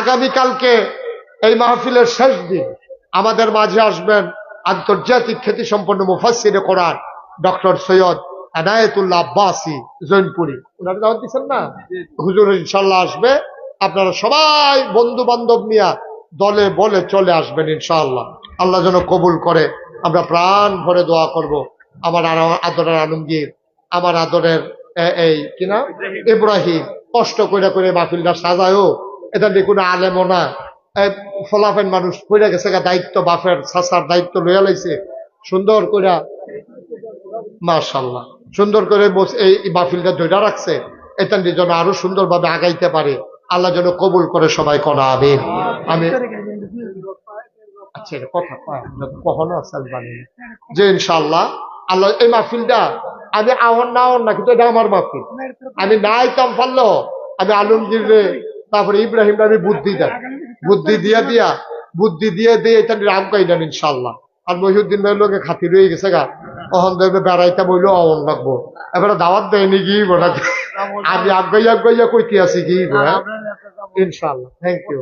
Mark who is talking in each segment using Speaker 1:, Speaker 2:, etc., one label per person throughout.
Speaker 1: আগামীকালকে এই মাহফিলের শেষ দিন আমাদের মাঝে আসবেন আন্তর্জাতিক খ্যাতি সম্পন্ন মুফাসিরে কোরআন ডক্টর সৈয়দ এনায়েতুল্লাহ আব্বাসি, জৈনপুরি। ওনারা দাওয়াত দিচ্ছেন না? হুজুর ইনশাল্লাহ আসবে। আপনারা সবাই বন্ধু বান্ধব নিয়ে দলে বলে চলে আসবেন ইনশাআল্লাহ। আল্লাহ যেন কবুল করে। আমরা প্রাণ ভরে দোয়া করব। আমার আদরের আলমগীর, আমার আদরের এই কিনা ইব্রাহিম। কষ্ট করে করে মাহফিলটা সাজায়ও। এটা নিয়ে কোনো আলেমও না। ফলাফেন মানুষ পড়ে গেছে দায়িত্ব বাপের সাসার দায়িত্ব লইয়া লাইছে। সুন্দর করে মাশাল্লাহ সুন্দর করে এই মাহফিলটা ধৈর্য রাখছে। এটা নিয়ে যেন আরও সুন্দরভাবে আগাইতে পারে। আল্লাহ যেন কবুল করে সবাই করা আমি আমি আচ্ছা কথা কখনো যে ইনশাল্লাহ আল্লাহ এই মাহফিলটা, আমি আহন না আহন না, কিন্তু এটা আমার মাহফিল। আমি না আইতাম পারল আমি আলমগীর তারপরে ইব্রাহিম আমি বুদ্ধি দেন। বুদ্ধি দিয়ে দিয়া, বুদ্ধি দিয়ে দিয়ে এটা রাম কাইলাম ইনশাল্লাহ আর মহিউদ্দিন ভাইয়ের লোকে খাতি রয়ে গেছে গা। তখন দেখবে বেড়াইতে বইলেও অমন লাগবো। এবারে দাওয়াত দেয়নি কি বলা আমি আগাই আগাইয়া কইতে আছি কি ইনশাল্লাহ থ্যাংক ইউ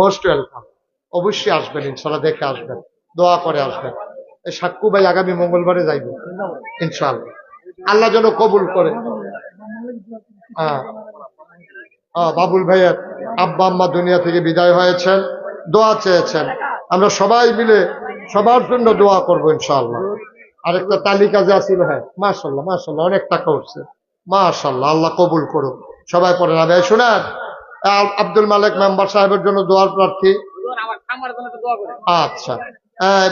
Speaker 1: মোস্ট ওয়েলকাম অবশ্যই আসবেন ইনশাল্লাহ দেখে আসবেন। দোয়া করে আসবেন। এই সাক্কু ভাই আগামী মঙ্গলবারে যাইব ইনশাল্লাহ আল্লাহ যেন কবুল করে। হ্যাঁ। বাবুল ভাইয়ের আব্বা আম্মা দুনিয়া থেকে বিদায় হয়েছেন, দোয়া চেয়েছেন। আমরা সবাই মিলে সবার জন্য দোয়া করব ইনশাআল্লাহ। আরেকটা তালিকা যে আসিল হ্যাঁ মাশাল্লাহ মাশাল্লাহ অনেক টাকা উঠছে। মাশাল্লাহ আল্লাহ কবুল করুক। সবাই পড়ে না ভাই শোনেন আ- আব্দুল মালিক মেম্বার সাহেবের জন্য দোয়ার প্রার্থী। আচ্ছা।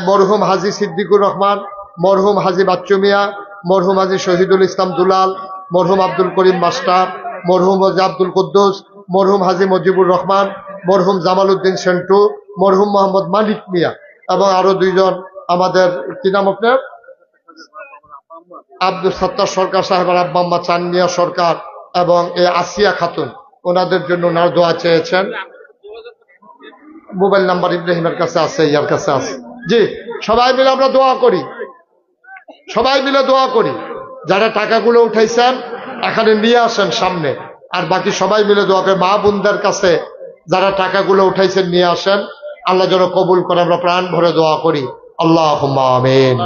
Speaker 1: মরহুম হাজি সিদ্দিকুর রহমান, মরহুম হাজি বাচ্চু মিয়া, মরহুম হাজি শহীদুল ইসলাম দুলাল, মরহুম আব্দুল করিম মাস্টার মরহুম আব্দুল কুদ্দুস, মরহুম হাজি মজিবুর রহমান, মরহুম জামাল উদ্দিন সেন্টু, মরহুম মোহাম্মদ মালিক মিয়া এবং আরও দুইজন আমাদের, কি নাম আপনার? আব্দুল সত্তার সরকার সাহেব আর আব্বা আম্মা চান মিয়া সরকার এবং এ আসিয়া খাতুন, ওনাদের জন্য ওনার দোয়া চেয়েছেন। মোবাইল নাম্বার ইব্রাহিমের কাছে আছে, ইয়ার কাছে আছে। জি, সবাই মিলে আমরা দোয়া করি। সবাই মিলে দোয়া করি। যারা টাকাগুলো উঠাইছেন এখানে নিয়ে আসেন সামনে। আর বাকি সবাই মিলে দোয়া করে, মা বোনদের কাছে যারা টাকাগুলো উঠাইছেন নিয়ে আসেন। আল্লাহ যেন কবুল করে, আমরা প্রাণ ভরে দোয়া করি। আল্লাহ আমিন।